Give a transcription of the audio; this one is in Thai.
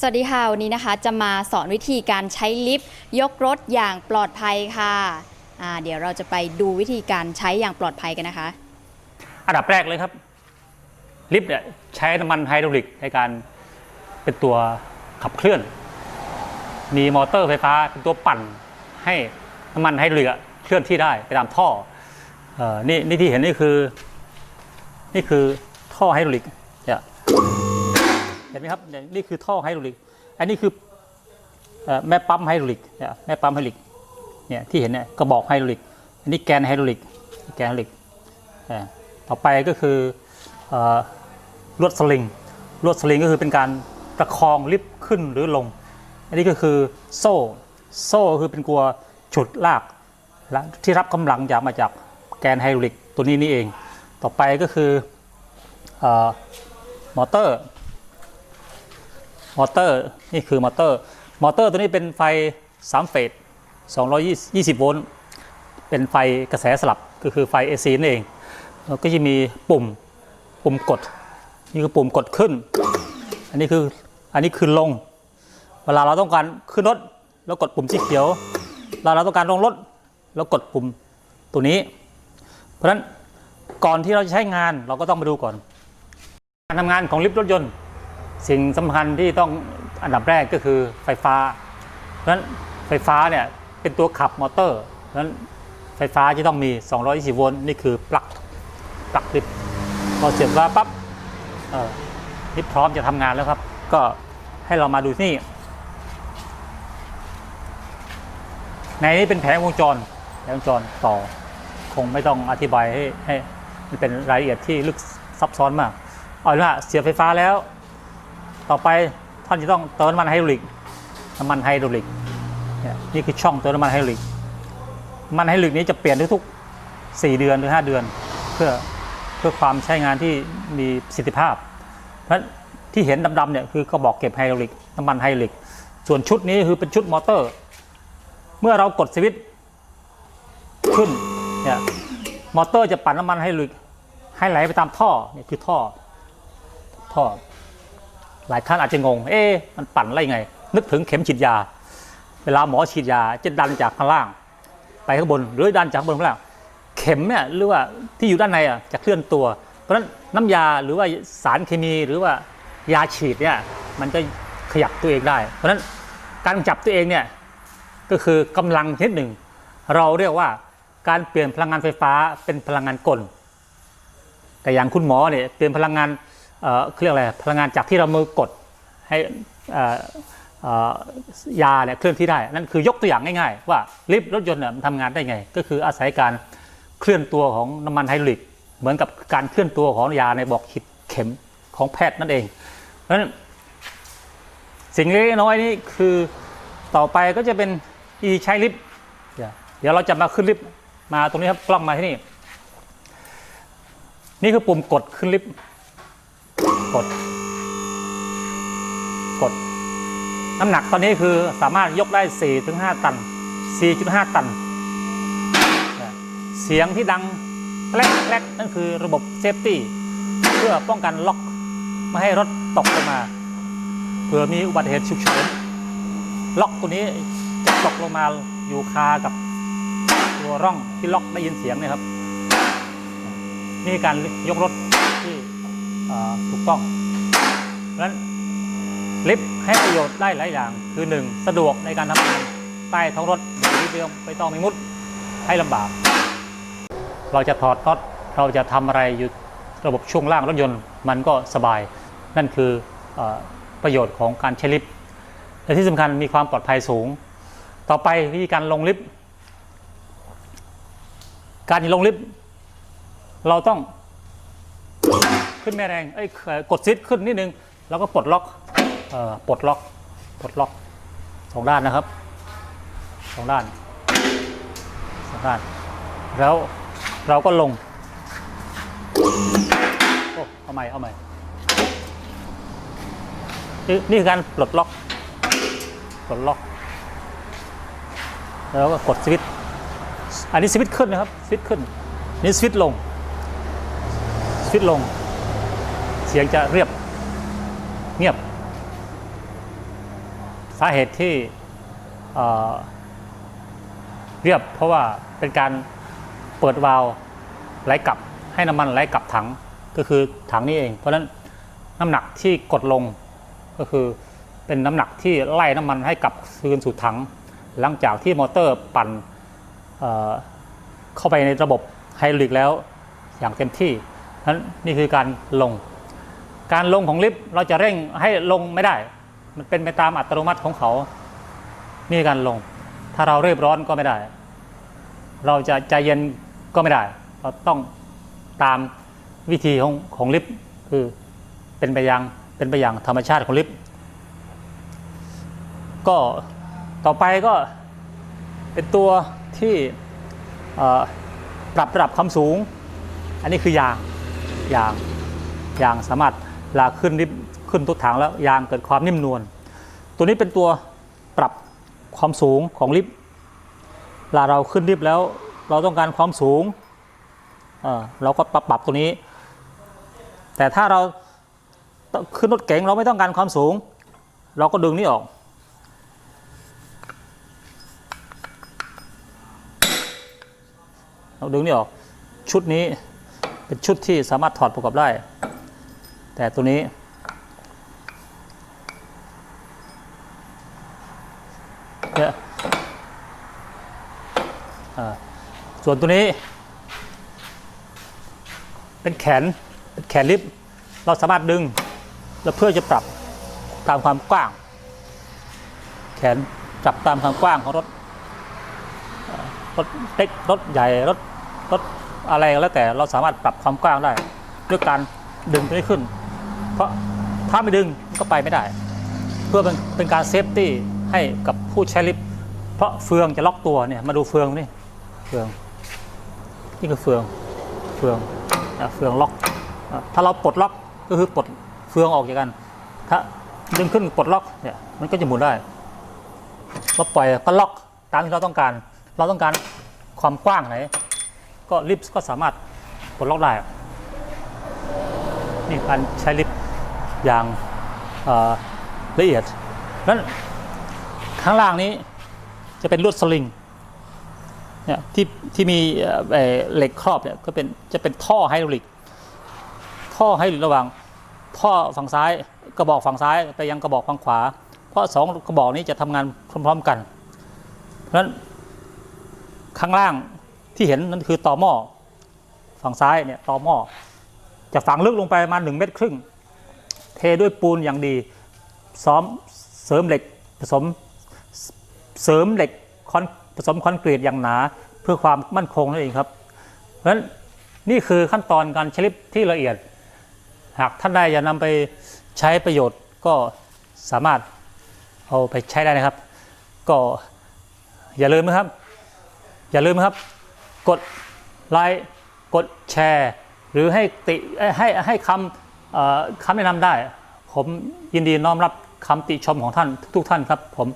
สวัสดีค่ะ วันนี้นะคะจะมาสอนวิธีการใช้ลิฟต์ยกรถอย่างปลอดภัยค่ะเดี๋ยวเราจะไปดูวิธีการใช้อย่างปลอดภัยกันนะคะ อันดับแรกเลยครับ ลิฟต์เนี่ยใช้น้ำมันไฮดรอลิกในการเป็นตัวขับเคลื่อน มีมอเตอร์ไฟฟ้าเป็นตัวปั่นให้น้ำมันไฮดรอลิกเคลื่อนที่ได้ไปตามท่อเออนี่นี่ที่เห็นนี่คือ นี่คือท่อไฮดรอลิก ห็นไหมครับนี่คือท่อไฮดรอลิก อันนี้คือแม่ปั๊มไฮดรอลิกเนี่ยแม่ปั๊มไฮดรอลิกเนี่ยที่เห็นเนี่ยกระบอกไฮดรอลิก อันนี้แกนไฮดรอลิกแกนไฮดรอลิกต่อไปก็คืออลวดสลิงลวดสลิงก็คือเป็นการประคองลิฟต์ขึ้นหรือลง อันนี้ก็คือโซ่ โซ่คือเป็นกลัวฉุดลากลที่รับกำลังจากมาจากแกนไฮดรอลิกตัวนี้นี่เอง ต่อไปก็คืออมอเตอร์ มอเตอร์นี่คือมอเตอร์ มอเตอร์ตัวนี้เป็นไฟ3เฟส220 โวลต์ เป็นไฟกระแสสลับก็คือไฟ AC นั่นเองแล้วก็จะมีปุ่มปุ่มกด นี่คือปุ่มกดขึ้น อันนี้คืออันนี้คือลง เวลาเราต้องการขึ้นรถแล้วกดปุ่มสีเขียวเวลาเราต้องการลงรถแล้วกดปุ่มตัวนี้ เพราะฉะนั้นก่อนที่เราจะใช้งานเราก็ต้องมาดูก่อน การทำงานของลิฟต์รถยนต์ สิ่งสำคัญที่ต้องอันดับแรกก็คือไฟฟ้า เพราะฉะนั้นไฟฟ้าเนี่ยเป็นตัวขับมอเตอร์ เพราะฉะนั้นไฟฟ้าจะต้องมี 220 โวลต์นี่คือปลั๊กปลั๊กลิฟพอเสียบว่าปั๊บเอ่อลิฟพร้อมจะทำงานแล้วครับ ก็ให้เรามาดูนี่ ในนี้เป็นแผงวงจรแผงวงจรต่อ คงไม่ต้องอธิบายให้ให้มันเป็นรายละเอียดที่ลึกซับซ้อนมาก เอาละเสียบไฟฟ้าแล้ว ต่อไปท่านจะต้องเติมน้ำมันไฮดรอลิกน้ำมันไฮดรอลิกนี่คือช่องเติมน้ำมันไฮดรอลิกน้ำมันไฮดรอลิกนี้จะเปลี่ยนทุกๆ 4 เดือนหรือ 5 เดือน เพื่อเพื่อความใช้งานที่มีประสิทธิภาพ เพราะที่เห็นดำๆเนี่ยคือกระบอกเก็บไฮดรอลิกน้ำมันไฮดรอลิก ส่วนชุดนี้คือเป็นชุดมอเตอร์ เมื่อเรากดสวิตช์ขึ้นเนี่ยมอเตอร์จะปั่นน้ำมันไฮดรอลิกให้ไหลไปตามท่อเนี่ยคือท่อท่อ หลายท่านอาจจะงง เอ๊ะมันปั่นอะไรไง นึกถึงเข็มฉีดยา เวลาหมอฉีดยาจะดันจากข้างล่าง ไปข้างบนหรือดันจากข้างบนข้างล่าง เข็มเนี่ยหรือว่าที่อยู่ด้านในอะจะเคลื่อนตัว เพราะฉะนั้นน้ำยาหรือว่าสารเคมีหรือว่ายาฉีดเนี่ยมันจะขยับตัวเองได้ เพราะฉะนั้นการจับตัวเองเนี่ยก็คือกำลังชนิดหนึ่ง เราเรียกว่าการเปลี่ยนพลังงานไฟฟ้าเป็นพลังงานกล แต่อย่างคุณหมอเนี่ยเปลี่ยนพลังงาน เรียกอะไรพลังงานจากที่เรามือกดให้ยาเนี่ยเคลื่อนที่ได้ นั่นคือยกตัวอย่างง่ายๆ ว่าลิฟต์รถยนต์เนี่ยมันทำงานได้ไง ก็คืออาศัยการเคลื่อนตัวของน้ำมันไฮดรอลิก เหมือนกับการเคลื่อนตัวของยาในบอกฉีดเข็มของแพทย์นั่นเองเพราะฉะนั้นสิ่งเล็กน้อยนี่คือต่อไปก็จะเป็นอีใช้ลิฟต์เดี๋ยวเดี๋ยวเราจะมาขึ้นลิฟต์มาตรงนี้ครับกล้องมาที่นี่ นี่คือปุ่มกดขึ้นลิฟต์ กด กด น้ำหนักตอนนี้คือสามารถยกได้ 4-5 ตัน 4.5 ตัน เสียงที่ดังแกลกแกลกนั่นคือระบบเซฟตี้ เพื่อป้องกันล็อก ไม่ให้รถตกลงมา เผื่อมีอุบัติเหตุฉุกเฉิน ล็อกตัวนี้จะตกลงมาอยู่คากับตัวร่องที่ล็อกได้ยินเสียงนะครับ นี่การยกรถ ถูกต้องนั้นลิฟต์ให้ประโยชน์ได้หลายอย่าง คือหนึ่งสะดวกในการทำงานใต้ท้องรถโดยที่ไม่ต้องไม่ต้องไปมุดให้ลำบาก เราจะถอดน็อตเราจะทำอะไรอยู่ระบบช่วงล่างรถยนต์มันก็สบาย นั่นคือเออประโยชน์ของการใช้ลิฟต์และที่สำคัญมีความปลอดภัยสูง ต่อไปวิธีการลงลิฟต์การลงลิฟต์เราต้อง ขึ้นแม่แรงเอ้ยกดซิดขึ้นนิดนึง แล้วก็ปลดล็อกเอ่อปลดล็อกปลดล็อกสองด้านนะครับสองด้านสองด้าน แล้วเราก็ลงโอ้เอาใหม่เอาใหม่นี่นี่คือการปลดล็อกปลดล็อก แล้วก็กดสวิตช์อันนี้สวิตช์ขึ้นนะครับสวิตช์ขึ้นนี่สวิตช์ลงสวิตช์ลง สียงจะเรียบเงียบ สาเหตุที่เเรียบเพราะว่าเป็นการเปิดวาล์วไหลกลับให้น้ำมันไหลกลับถังก็คือถังนี้เอง เพราะฉะนั้นน้ำหนักที่กดลงก็คือเป็นน้ำหนักที่ไล่น้ำมันให้กลับคืนสู่ถัง หลังจากที่มอเตอร์ปั่นเเข้าไปในระบบไฮดรอลิกแล้วอย่างเต็มที่นั้นนี่คือการลง การลงของลิฟต์เราจะเร่งให้ลงไม่ได้ มันเป็นไปตามอัตโนมัติของเขา นี่การลง ถ้าเราเรียบร้อนก็ไม่ได้ เราจะใจเย็นก็ไม่ได้ เราต้องตามวิธีของของลิฟต์คือเป็นไปอย่างเป็นไปอย่างธรรมชาติของลิฟต์ก็ต่อไปก็เป็นตัวที่ปรับระดับความสูง อันนี้คือยางยางยางสามารถ ลาขึ้นริบขึ้นทุกถังแล้วยางเกิดความนิ่มนวลตัวนี้เป็นตัวปรับความสูงของลิฟต์ลาเราขึ้นลิฟต์แล้วเราต้องการความสูงเออเราก็ปรับปรับตัวนี้ แต่ถ้าเราขึ้นรถเก๋งเราไม่ต้องการความสูง เราก็ดึงนี่ออก เราดึงนี่ออก ชุดนี้เป็นชุดที่สามารถถอดประกอบได้ แต่ตัวนี้ เนี่ยอ่าส่วนตัวนี้ เป็นแขนเป็นแขนลิฟต์เราสามารถดึง แล้วเพื่อจะปรับตามความกว้าง แขนปรับตามความกว้างของรถรถเล็กรถใหญ่รถรถอะไรก็แล้วแต่เราสามารถปรับความกว้างได้ด้วยการดึงตัวนี้ขึ้น เพราะถ้าไม่ดึงก็ไปไม่ได้ เพื่อเป็นเป็นการเซฟตี้ให้กับผู้ใช้ลิฟต์เพราะเฟืองจะล็อกตัวเนี่ยมาดูเฟืองนี่เฟืองนี่คือเฟืองเฟืองอเฟืองล็อกอถ้าเราปลดล็อกก็คือปลดเฟืองออกจากกัน ถ้าดึงขึ้นปลดล็อกเนี่ยมันก็จะหมุนได้เราปล่อยก็ล็อกตามที่เราต้องการ เราต้องการความกว้างไหน ก็ลิฟต์ก็สามารถปลดล็อกได้นี่การใช้ลิฟต์ อย่างละเอียดนั้นข้างล่างนี้จะเป็นลวดสลิงเนี่ยที่ที่มีเหล็กครอบเนี่ยก็เป็นจะเป็นท่อไฮดรอลิก ท่อไฮดรอลิกระหว่างท่อฝั่งซ้ายกระบอกฝั่งซ้ายไปยังกระบอกฝั่งขวา เพราะสองกระบอกนี้จะทำงานพร้อมๆกัน เพราะฉะนั้นข้างล่างที่เห็นนั่นคือต่อหม้อฝั่งซ้ายเนี่ยต่อหม้อจะฝังลึกลงไปประมาณหนึ่งเมตรครึ่ง เทด้วยปูนอย่างดีซ้อมเสริมเหล็กผสมเสริมเหล็กคอนผสมคอนกรีตอย่างหนา เพื่อความมั่นคงนั่นเองครับ เพราะฉะนั้นนี่คือขั้นตอนการชลิฟต์ที่ละเอียด หากท่านใดจะนำไปใช้ประโยชน์ก็สามารถเอาไปใช้ได้นะครับ ก็อย่าลืมนะครับ อย่าลืมนะครับ กดไลค์กดแชร์ หรือให้ติให้ให้คำ คำแนะนำได้ ผมยินดีน้อมรับคำติชมของท่านทุกท่านครับผม